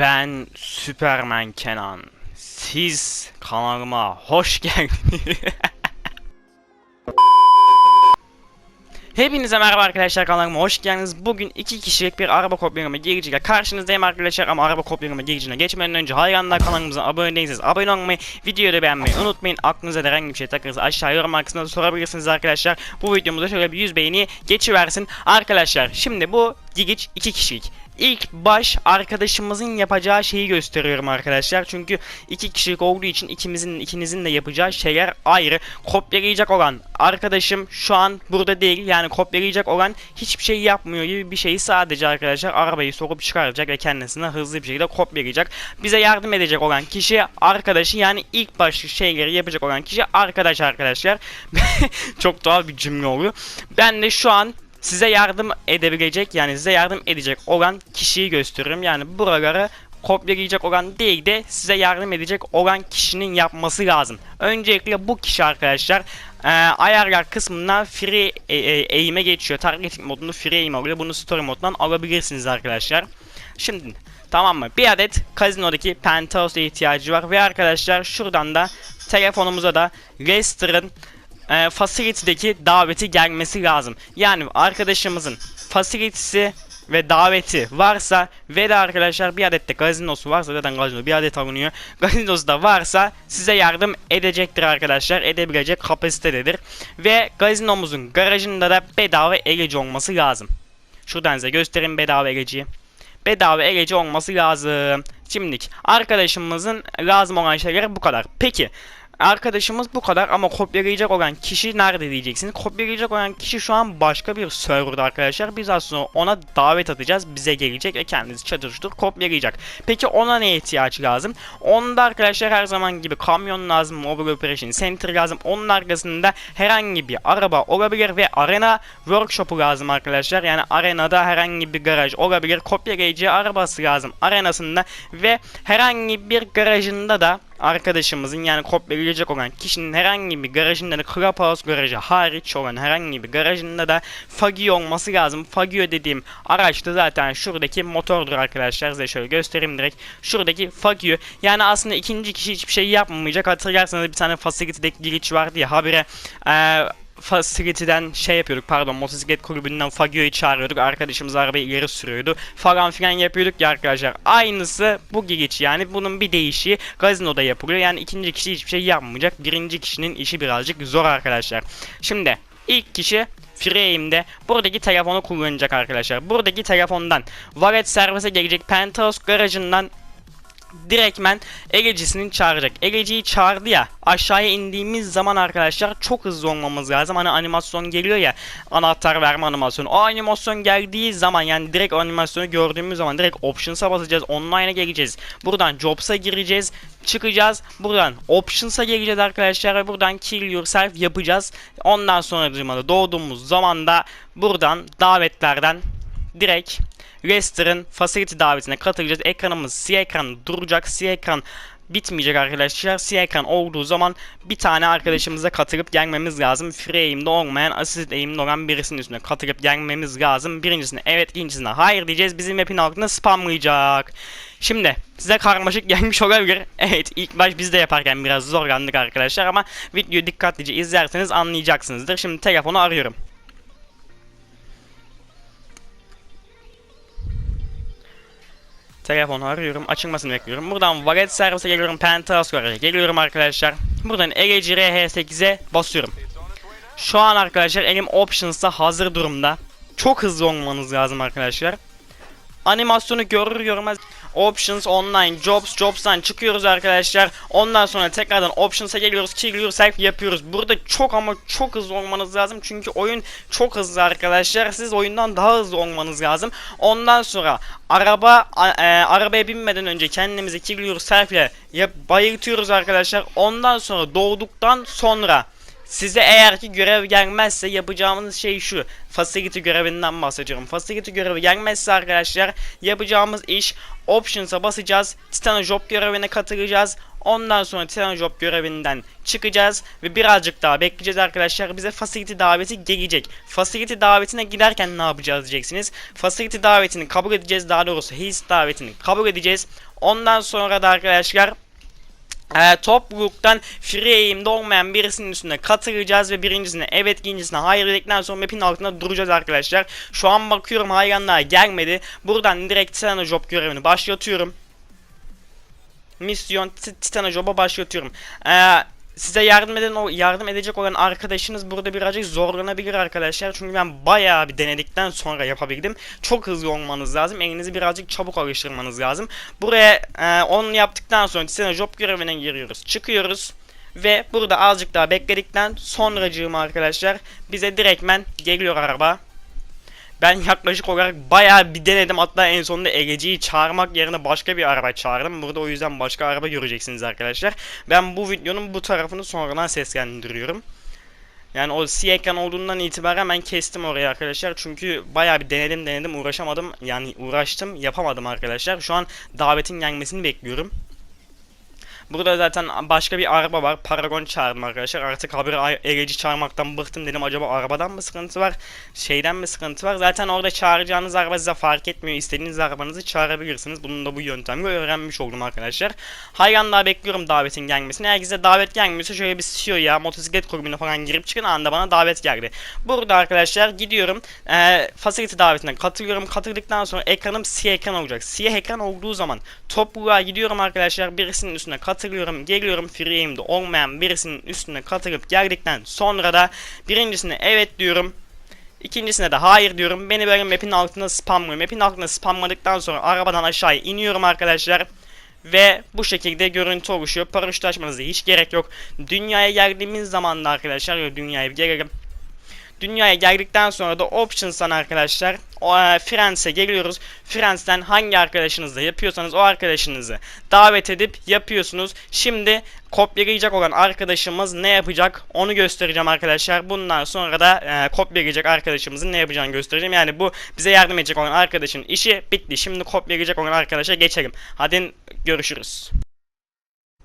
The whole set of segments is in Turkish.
Ben Süpermen Kenan. Siz kanalıma hoş geldiniz. Hepinize merhaba arkadaşlar kanalıma hoş geldiniz. Bugün iki kişilik bir araba kopyalama giriciyle karşınızdayım arkadaşlar ama araba kopyalama giricine geçmeden önce hala kanalımıza abone değilseniz abone olmayı, videoyu da beğenmeyi unutmayın. Aklınıza da herhangi bir şey takılırsa aşağı yorum kısmında da sorabilirsiniz arkadaşlar. Bu videomuzda şöyle bir 100 beğeni geçiversin. Arkadaşlar şimdi bu gigiç iki kişilik. İlk baş arkadaşımızın yapacağı şeyi gösteriyorum arkadaşlar. Çünkü iki kişilik olduğu için ikimizin ikinizin de yapacağı şeyler ayrı. Kopyalayacak olan arkadaşım şu an burada değil. Yani kopyalayacak olan hiçbir şey yapmıyor gibi bir şeyi sadece arkadaşlar arabayı sokup çıkaracak ve kendisine hızlı bir şekilde kopyalayacak. Bize yardım edecek olan kişi arkadaşı yani ilk başlı şeyleri yapacak olan kişi arkadaş arkadaşlar. Çok doğal bir cümle oluyor. Ben de şu an size yardım edebilecek yani size yardım edecek olan kişiyi gösteriyorum. Yani buraları kopyalayacak olan değil de size yardım edecek olan kişinin yapması lazım. Öncelikle bu kişi arkadaşlar e, ayarlar kısmından free e, e, eğime geçiyor. Targeting modunda free eğim oluyor. Bunu story modundan alabilirsiniz arkadaşlar. Şimdi tamam mı? Bir adet kazinodaki penthouse'a ihtiyacı var ve arkadaşlar şuradan da telefonumuza da Leicester'ın e, facility'deki daveti gelmesi lazım. Yani arkadaşımızın facility'si ve daveti varsa ve de arkadaşlar bir adet de gazinosu varsa zaten gazino bir adet alınıyor. Gazinosu da varsa size yardım edecektir arkadaşlar. Edebilecek kapasitededir. Ve gazinomuzun garajında da bedava eleci olması lazım. Şuradan size göstereyim bedava eleciyi. Bedava eleci olması lazım. Şimdilik arkadaşımızın lazım olan şeyler bu kadar. Peki Arkadaşımız bu kadar ama kopyalayacak olan kişi nerede diyeceksiniz. Kopyalayacak olan kişi şu an başka bir serverda arkadaşlar. Biz aslında ona davet atacağız. Bize gelecek ve kendisi çatır çutur kopyalayacak. Peki ona ne ihtiyaç lazım? Onda arkadaşlar her zaman gibi kamyon lazım. Mobile Operation Center lazım. Onun arkasında herhangi bir araba olabilir ve arena workshop'u lazım arkadaşlar. Yani arenada herhangi bir garaj olabilir. Kopyalayıcı arabası lazım arenasında ve herhangi bir garajında da arkadaşımızın yani kopyalayacak olan kişinin herhangi bir garajında da Clubhouse garajı hariç olan herhangi bir garajında da Fagio olması lazım. Fagio dediğim araç da zaten şuradaki motordur arkadaşlar. Size şöyle göstereyim direkt. Şuradaki Fagio. Yani aslında ikinci kişi hiçbir şey yapmayacak. Hatırlarsanız bir tane facility'deki giriş vardı ya habire eee Facility'den şey yapıyorduk pardon motosiklet kulübünden Fagio'yu çağırıyorduk. Arkadaşımız arabayı ileri sürüyordu. Falan filan yapıyorduk ya arkadaşlar. Aynısı bu giriş yani bunun bir değişiği gazinoda yapılıyor. Yani ikinci kişi hiçbir şey yapmayacak. Birinci kişinin işi birazcık zor arkadaşlar. Şimdi ilk kişi Frame'de buradaki telefonu kullanacak arkadaşlar. Buradaki telefondan Valet servise gelecek Penthouse garajından direktmen Egecisini çağıracak. Egeciyi çağırdı ya aşağıya indiğimiz zaman arkadaşlar çok hızlı olmamız lazım. Hani animasyon geliyor ya anahtar verme animasyonu. O animasyon geldiği zaman yani direkt animasyonu gördüğümüz zaman direkt options'a basacağız. Online'a geleceğiz. Buradan jobs'a gireceğiz. Çıkacağız. Buradan options'a geleceğiz arkadaşlar ve buradan kill yourself yapacağız. Ondan sonra doğduğumuz zaman da buradan davetlerden direkt Leicester'ın facility davetine katılacağız. Ekranımız siyah ekran duracak. Siyah ekran bitmeyecek arkadaşlar. Siyah ekran olduğu zaman bir tane arkadaşımıza katılıp gelmemiz lazım. Free aim'de olmayan, assist aim'de olan birisinin üstüne katılıp gelmemiz lazım. Birincisine evet, ikincisine hayır diyeceğiz. Bizim map'in altında spamlayacak. Şimdi size karmaşık gelmiş olabilir. Evet ilk baş biz de yaparken biraz zorlandık arkadaşlar ama videoyu dikkatlice izlerseniz anlayacaksınızdır. Şimdi telefonu arıyorum. Telefonu arıyorum. Açılmasını bekliyorum. Buradan valet servise geliyorum. Garaja geliyorum arkadaşlar. Buradan EGC RH8'e basıyorum. Şu an arkadaşlar elim options'ta hazır durumda. Çok hızlı olmanız lazım arkadaşlar. Animasyonu görür görmez Options online Jobs Jobs'tan çıkıyoruz arkadaşlar. Ondan sonra tekrardan Options'a geliyoruz. Kill yapıyoruz. Burada çok ama çok hızlı olmanız lazım. Çünkü oyun çok hızlı arkadaşlar. Siz oyundan daha hızlı olmanız lazım. Ondan sonra araba e, arabaya binmeden önce kendimizi kill yourself ile bayıltıyoruz arkadaşlar. Ondan sonra doğduktan sonra Size eğer ki görev gelmezse yapacağımız şey şu. Facility görevinden bahsediyorum. Facility görevi gelmezse arkadaşlar yapacağımız iş Options'a basacağız. Titan Job görevine katılacağız. Ondan sonra Titan Job görevinden çıkacağız ve birazcık daha bekleyeceğiz arkadaşlar. Bize Facility daveti gelecek. Facility davetine giderken ne yapacağız diyeceksiniz. Facility davetini kabul edeceğiz. Daha doğrusu His davetini kabul edeceğiz. Ondan sonra da arkadaşlar e, topluluktan free aim'de olmayan birisinin üstüne katılacağız ve birincisine evet ikincisine hayır dedikten sonra map'in altında duracağız arkadaşlar. Şu an bakıyorum hayranlar gelmedi. Buradan direkt Titan Job görevini başlatıyorum. Misyon Ti- Titan Job'a başlatıyorum. Ee, size yardım eden o yardım edecek olan arkadaşınız burada birazcık zorlanabilir arkadaşlar. Çünkü ben bayağı bir denedikten sonra yapabildim. Çok hızlı olmanız lazım. Elinizi birazcık çabuk alıştırmanız lazım. Buraya e, onu yaptıktan sonra Titan Job görevine giriyoruz. Çıkıyoruz. Ve burada azıcık daha bekledikten sonracığım arkadaşlar bize direktmen geliyor araba. Ben yaklaşık olarak bayağı bir denedim. Hatta en sonunda Egeci'yi çağırmak yerine başka bir araba çağırdım. Burada o yüzden başka araba göreceksiniz arkadaşlar. Ben bu videonun bu tarafını sonradan seslendiriyorum. Yani o siyah ekran olduğundan itibaren ben kestim orayı arkadaşlar. Çünkü bayağı bir denedim denedim uğraşamadım. Yani uğraştım yapamadım arkadaşlar. Şu an davetin gelmesini bekliyorum. Burada zaten başka bir araba var. Paragon çağırdım arkadaşlar. Artık haberi Egeci çağırmaktan bıktım dedim. Acaba arabadan mı sıkıntı var? Şeyden mi sıkıntı var? Zaten orada çağıracağınız araba size fark etmiyor. İstediğiniz arabanızı çağırabilirsiniz. Bunun da bu yöntemle öğrenmiş oldum arkadaşlar. Hayran daha bekliyorum davetin gelmesini. Eğer size davet gelmiyorsa şöyle bir CEO ya motosiklet kulübüne falan girip çıkın anda bana davet geldi. Burada arkadaşlar gidiyorum. E, facility davetine katılıyorum. Katıldıktan sonra ekranım siyah ekran olacak. Siyah ekran olduğu zaman topluluğa gidiyorum arkadaşlar. Birisinin üstüne katılıyorum. Geliyorum free aim'de olmayan birisinin üstüne katılıp geldikten sonra da birincisine evet diyorum. İkincisine de hayır diyorum. Beni böyle map'in altına spamlıyor. Map'in altına spamladıktan sonra arabadan aşağı iniyorum arkadaşlar. Ve bu şekilde görüntü oluşuyor. Paraşüt açmanıza hiç gerek yok. Dünyaya geldiğimiz zaman da arkadaşlar dünyaya gelelim. Dünyaya geldikten sonra da Options'tan arkadaşlar e, geliyoruz. Friends'ten hangi arkadaşınızla yapıyorsanız o arkadaşınızı davet edip yapıyorsunuz. Şimdi kopyalayacak olan arkadaşımız ne yapacak onu göstereceğim arkadaşlar. Bundan sonra da e, kopyalayacak arkadaşımızın ne yapacağını göstereceğim. Yani bu bize yardım edecek olan arkadaşın işi bitti. Şimdi kopyalayacak olan arkadaşa geçelim. Hadi görüşürüz.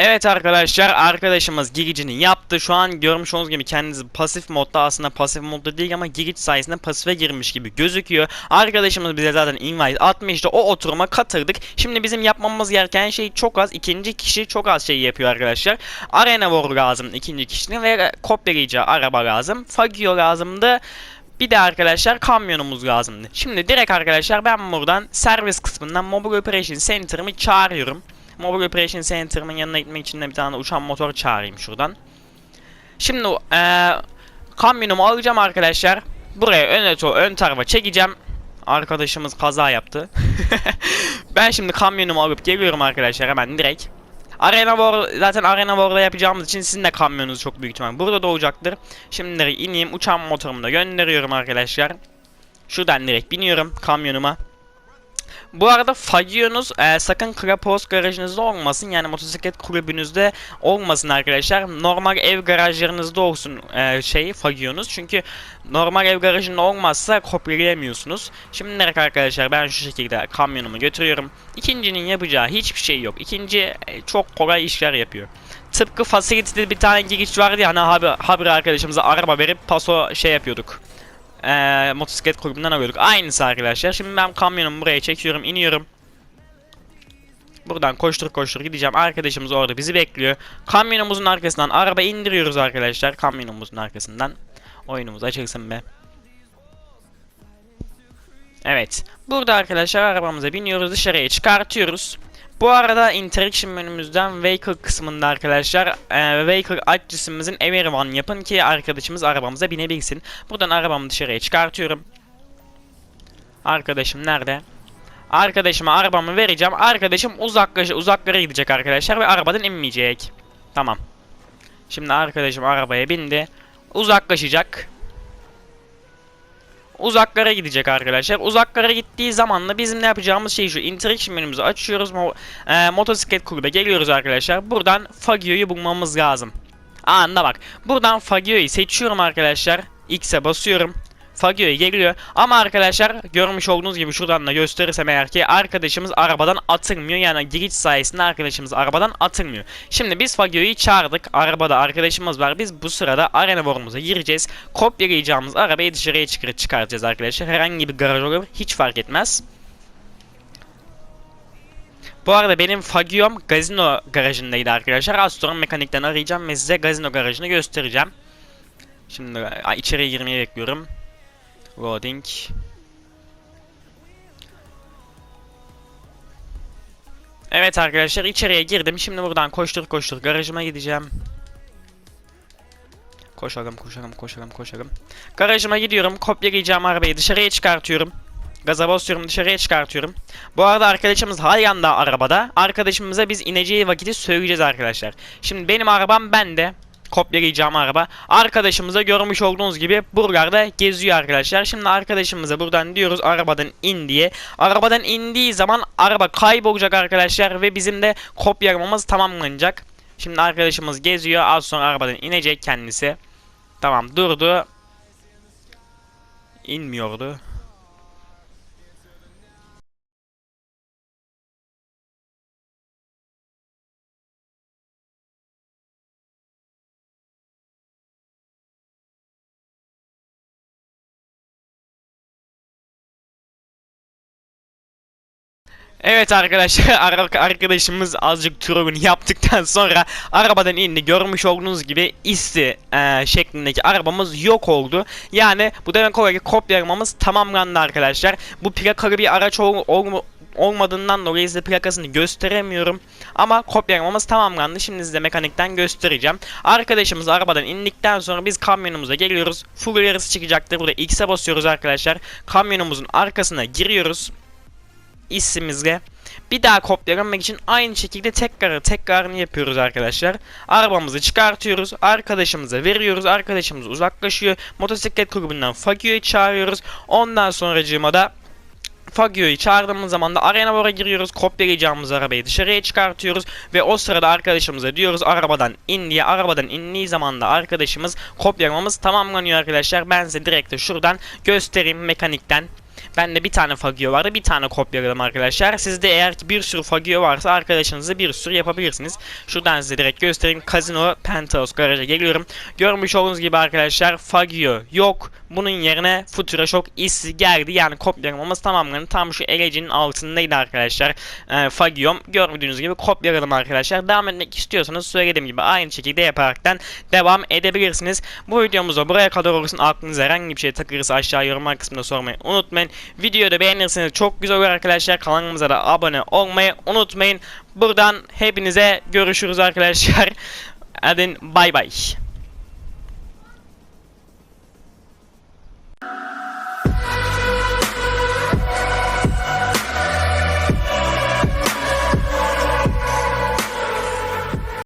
Evet arkadaşlar arkadaşımız Gigic'ini yaptı. Şu an görmüş olduğunuz gibi kendinizi pasif modda aslında pasif modda değil ama Gigic sayesinde pasife girmiş gibi gözüküyor. Arkadaşımız bize zaten invite atmıştı. O oturuma katıldık. Şimdi bizim yapmamız gereken şey çok az. İkinci kişi çok az şey yapıyor arkadaşlar. Arena War lazım ikinci kişinin ve kopyalayacağı araba lazım. Fagio lazımdı. Bir de arkadaşlar kamyonumuz lazımdı. Şimdi direkt arkadaşlar ben buradan servis kısmından Mobile Operation Center'ımı çağırıyorum. Mobile Operation Center'ımın yanına gitmek için de bir tane uçan motor çağırayım şuradan. Şimdi ee, kamyonumu alacağım arkadaşlar. Buraya ön, ön tarafa çekeceğim. Arkadaşımız kaza yaptı. ben şimdi kamyonumu alıp geliyorum arkadaşlar hemen direkt. Arena War zaten Arena War'da yapacağımız için sizin de kamyonunuz çok büyük ihtimal burada doğacaktır. Şimdi direkt ineyim uçan motorumu da gönderiyorum arkadaşlar. Şuradan direkt biniyorum kamyonuma. Bu arada Fagio'nuz e, sakın Krapos garajınızda olmasın. Yani motosiklet kulübünüzde olmasın arkadaşlar. Normal ev garajlarınızda olsun e, şey Fagio'nuz. Çünkü normal ev garajında olmazsa kopyalayamıyorsunuz. Şimdi direkt arkadaşlar ben şu şekilde kamyonumu götürüyorum. İkincinin yapacağı hiçbir şey yok. İkinci e, çok kolay işler yapıyor. Tıpkı Facility'de bir tane giriş vardı ya hani haber, haber arkadaşımıza araba verip paso şey yapıyorduk e, motosiklet kulübünden alıyorduk. Aynısı arkadaşlar. Şimdi ben kamyonumu buraya çekiyorum, iniyorum. Buradan koştur koştur gideceğim. Arkadaşımız orada bizi bekliyor. Kamyonumuzun arkasından araba indiriyoruz arkadaşlar. Kamyonumuzun arkasından. Oyunumuz açılsın be. Evet. Burada arkadaşlar arabamıza biniyoruz. Dışarıya çıkartıyoruz. Bu arada interaction menümüzden vehicle kısmında arkadaşlar e, vehicle adresimizin everyone yapın ki arkadaşımız arabamıza binebilsin. Buradan arabamı dışarıya çıkartıyorum. Arkadaşım nerede? Arkadaşıma arabamı vereceğim. Arkadaşım uzaklaş uzaklara gidecek arkadaşlar ve arabadan inmeyecek. Tamam. Şimdi arkadaşım arabaya bindi. Uzaklaşacak uzaklara gidecek arkadaşlar. Uzaklara gittiği zaman da bizim ne yapacağımız şey şu. Interaction menümüzü açıyoruz. Mo e, motosiklet kulübe geliyoruz arkadaşlar. Buradan Fagio'yu bulmamız lazım. Anında bak. Buradan Fagio'yu seçiyorum arkadaşlar. X'e basıyorum. Fagio'ya geliyor. Ama arkadaşlar görmüş olduğunuz gibi şuradan da gösterirsem eğer ki arkadaşımız arabadan atılmıyor. Yani giriş sayesinde arkadaşımız arabadan atılmıyor. Şimdi biz Fagio'yu çağırdık. Arabada arkadaşımız var. Biz bu sırada arena forumuza gireceğiz. Kopyalayacağımız arabayı dışarıya çıkar çıkartacağız arkadaşlar. Herhangi bir garaj olur. Hiç fark etmez. Bu arada benim Fagiom gazino garajındaydı arkadaşlar. Sonra mekanikten arayacağım ve size gazino garajını göstereceğim. Şimdi içeriye girmeyi bekliyorum. Loading. Evet arkadaşlar içeriye girdim. Şimdi buradan koştur koştur garajıma gideceğim. Koşalım koşalım koşalım koşalım. Garajıma gidiyorum. Kopyalayacağım arabayı dışarıya çıkartıyorum. Gaza basıyorum dışarıya çıkartıyorum. Bu arada arkadaşımız halen daha arabada. Arkadaşımıza biz ineceği vakiti söyleyeceğiz arkadaşlar. Şimdi benim arabam bende. Kopyalayacağım araba. Arkadaşımıza görmüş olduğunuz gibi buralarda geziyor arkadaşlar. Şimdi arkadaşımıza buradan diyoruz arabadan in diye. Arabadan indiği zaman araba kaybolacak arkadaşlar ve bizim de kopyalamamız tamamlanacak. Şimdi arkadaşımız geziyor. Az sonra arabadan inecek kendisi. Tamam durdu. İnmiyordu. Evet arkadaşlar ar- arkadaşımız azıcık turunu yaptıktan sonra arabadan indi. Görmüş olduğunuz gibi isti e, şeklindeki arabamız yok oldu. Yani bu demek ki kopyalamamız tamamlandı arkadaşlar. Bu plakalı bir araç ol- ol- olmadığından dolayı size plakasını gösteremiyorum. Ama kopyalamamız tamamlandı. Şimdi size mekanikten göstereceğim. Arkadaşımız arabadan indikten sonra biz kamyonumuza geliyoruz. Full yarısı çıkacaktır. Burada X'e basıyoruz arkadaşlar. Kamyonumuzun arkasına giriyoruz isimizle bir daha kopyalamak için aynı şekilde tekrar tekrarını yapıyoruz arkadaşlar. Arabamızı çıkartıyoruz. Arkadaşımıza veriyoruz. Arkadaşımız uzaklaşıyor. Motosiklet grubundan Fagio'yu çağırıyoruz. Ondan sonracığıma da Fagio'yu çağırdığımız zaman da Arenavora giriyoruz. Kopyalayacağımız arabayı dışarıya çıkartıyoruz. Ve o sırada arkadaşımıza diyoruz arabadan in diye. Arabadan indiği zaman da arkadaşımız kopyalamamız tamamlanıyor arkadaşlar. Ben size direkt de şuradan göstereyim mekanikten. Bende bir tane Fagio vardı. Bir tane kopyaladım arkadaşlar. Sizde eğer ki bir sürü Fagio varsa arkadaşınızla bir sürü yapabilirsiniz. Şuradan size direkt göstereyim. Casino Penthouse garaja geliyorum. Görmüş olduğunuz gibi arkadaşlar Fagio yok. Bunun yerine Futura Shock issi geldi. Yani kopyalamamız tamamlandı. Tam şu elecinin altındaydı arkadaşlar. Ee, Fagiom. Gördüğünüz gibi kopyaladım arkadaşlar. Devam etmek istiyorsanız söylediğim gibi aynı şekilde yaparaktan devam edebilirsiniz. Bu videomuzda buraya kadar olursun. Aklınıza herhangi bir şey takılırsa aşağı yorumlar kısmında sormayı unutmayın. Videoyu da beğenirseniz çok güzel olur arkadaşlar. Kanalımıza da abone olmayı unutmayın. Buradan hepinize görüşürüz arkadaşlar. Hadi bay bay.